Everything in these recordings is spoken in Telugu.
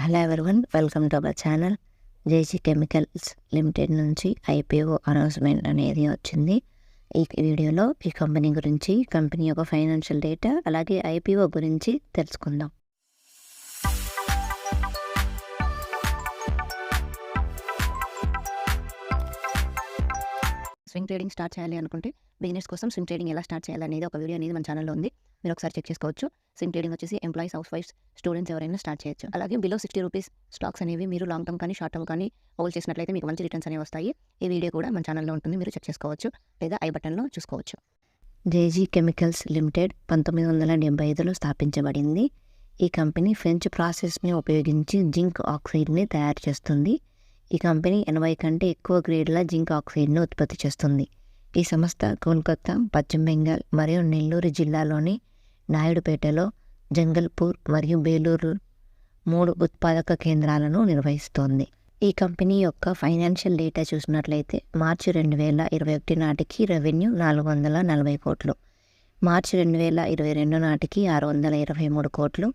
Hello everyone welcome to our channel JC chemicals limited నుంచి ఐపీఓ అనౌన్స్మెంట్ అనేది వచ్చింది. ఈ వీడియోలో ఈ కంపెనీ గురించి కంపెనీ యొక్క ఫైనాన్షియల్ డేటా అలాగే ఐపీఓ గురించి తెలుసుకుందాం. స్వింగ్ ట్రేడింగ్ స్టార్ట్ చేయాలి అనుకుంటే బిజినెస్ కోసం స్వింగ్ ట్రేడింగ్ ఎలా స్టార్ట్ చేయాలి అనేది ఒక వీడియో అనేది మన ఛానల్లో ఉంది. మీరు ఒకసారి చెక్ చేసుకోవచ్చు. సిమ్ ట్రేడింగ్ వచ్చేసి ఎంప్లాయీస్ హౌస్ వైఫ్స్ స్టూడెంట్స్ ఎవరైనా స్టార్ట్ చేయొచ్చు. అలాగే బిలో సిక్స్టీ రూపీస్ స్టాక్స్ అనేవి మీరు లాంగ్ టర్మ్ కానీ షార్ట్ టర్మ్ కానీ హోల్డ్ చేసినట్లయితే మీకు మంచి రిటర్న్స్ అనేవి వస్తాయి. ఈ వీడియో కూడా మన ఛానల్లో ఉంటుంది. మీరు చెక్ చేసుకోవచ్చు. లేదా ఐ బటన్లో చూసుకోవచ్చు. జేజీ కెమికల్స్ లిమిటెడ్ పంతొమ్మిది వందల డెబ్బై ఐదులో స్థాపించబడింది. ఈ కంపెనీ ఫ్రెంచ్ ప్రాసెస్ని ఉపయోగించి జింక్ ఆక్సైడ్ని తయారు చేస్తుంది. ఈ కంపెనీ ఎనభై కంటే ఎక్కువ గ్రేడ్ల జింక్ ఆక్సైడ్ను ఉత్పత్తి చేస్తుంది. ఈ సంస్థ కోల్కతా పశ్చిమ బెంగాల్ మరియు నెల్లూరు జిల్లాలోని నాయుడుపేటలో జంగల్పూర్ మరియు బేలూరు మూడు ఉత్పాదక కేంద్రాలను నిర్వహిస్తోంది. ఈ కంపెనీ యొక్క ఫైనాన్షియల్ డేటా చూసినట్లయితే మార్చి రెండు వేల ఇరవై ఒకటి నాటికి రెవెన్యూ నాలుగు వందల నలభై కోట్లు మార్చి రెండు వేల ఇరవై రెండు నాటికి ఆరు వందల ఇరవై మూడు కోట్లు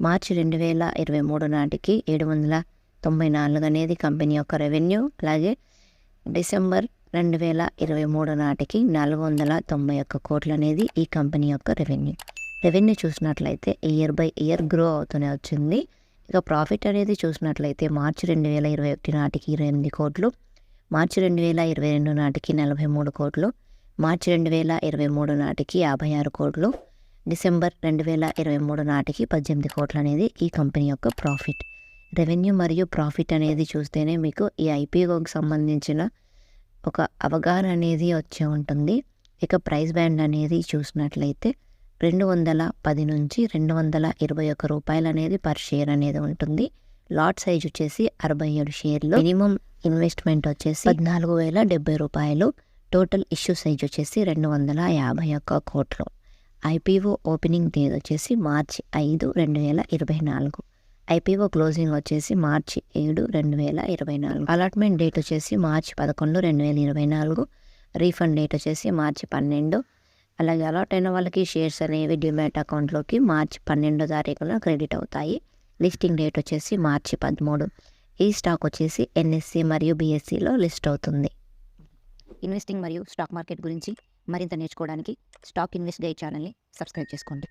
మార్చి రెండు వేల ఇరవై మూడు నాటికి ఏడు వందల తొంభై నాలుగు అనేది కంపెనీ యొక్క రెవెన్యూ అలాగే డిసెంబర్ రెండు వేల ఇరవై మూడు నాటికి నాలుగు వందల తొంభై ఒక్క కోట్లు అనేది ఈ కంపెనీ యొక్క రెవెన్యూ. రెవెన్యూ చూసినట్లయితే ఇయర్ బై ఇయర్ గ్రో అవుతూనే వచ్చింది. ఇక ప్రాఫిట్ అనేది చూసినట్లయితే మార్చి రెండు వేల ఇరవై ఒకటి నాటికి ఇరవై ఎనిమిది కోట్లు మార్చి రెండు వేల ఇరవై రెండు నాటికి నలభై మూడు కోట్లు మార్చి రెండు వేల ఇరవై మూడు నాటికి యాభై ఆరు కోట్లు డిసెంబర్ రెండు వేల ఇరవై మూడు నాటికి పద్దెనిమిది కోట్లు అనేది ఈ కంపెనీ యొక్క ప్రాఫిట్. రెవెన్యూ మరియు ప్రాఫిట్ అనేది చూస్తేనే మీకు ఈ ఐపీఓకి సంబంధించిన ఒక అవగాహన అనేది వచ్చే ఉంటుంది. ఇక ప్రైస్ బ్యాండ్ అనేది చూసినట్లయితే రెండు వందల పది నుంచి రెండు వందల ఇరవై ఒక్క రూపాయలు అనేది పర్ షేర్ అనేది ఉంటుంది. లాట్ సైజ్ వచ్చేసి అరవై ఏడు షేర్లు. మినిమం ఇన్వెస్ట్మెంట్ వచ్చేసి పద్నాలుగు వేల డెబ్బై రూపాయలు. టోటల్ ఇష్యూ సైజ్ వచ్చేసి రెండు వందల యాభై ఒక్క కోట్లు. ఐపీఓ ఓపెనింగ్ తేదీ వచ్చేసి మార్చి ఐదు రెండు వేల ఇరవై నాలుగు. ఐపీఓ క్లోజింగ్ వచ్చేసి మార్చి ఏడు రెండు వేల ఇరవై నాలుగు. అలాట్మెంట్ డేట్ వచ్చేసి మార్చి పదకొండు రెండు వేల ఇరవై నాలుగు. రీఫండ్ డేట్ వచ్చేసి మార్చి పన్నెండు. అలాగే అలాట్ అయిన వాళ్ళకి షేర్స్ అనేవి డిమాట్ అకౌంట్లోకి మార్చి పన్నెండో తారీఖున క్రెడిట్ అవుతాయి. లిస్టింగ్ డేట్ వచ్చేసి మార్చి పదమూడు. ఈ స్టాక్ వచ్చేసి ఎన్ఎస్సి మరియు బిఎస్సిలో లిస్ట్ అవుతుంది. ఇన్వెస్టింగ్ మరియు స్టాక్ మార్కెట్ గురించి మరింత నేర్చుకోవడానికి స్టాక్ ఇన్వెస్ట్ గైడ్ ఛానల్ని సబ్స్క్రైబ్ చేసుకోండి.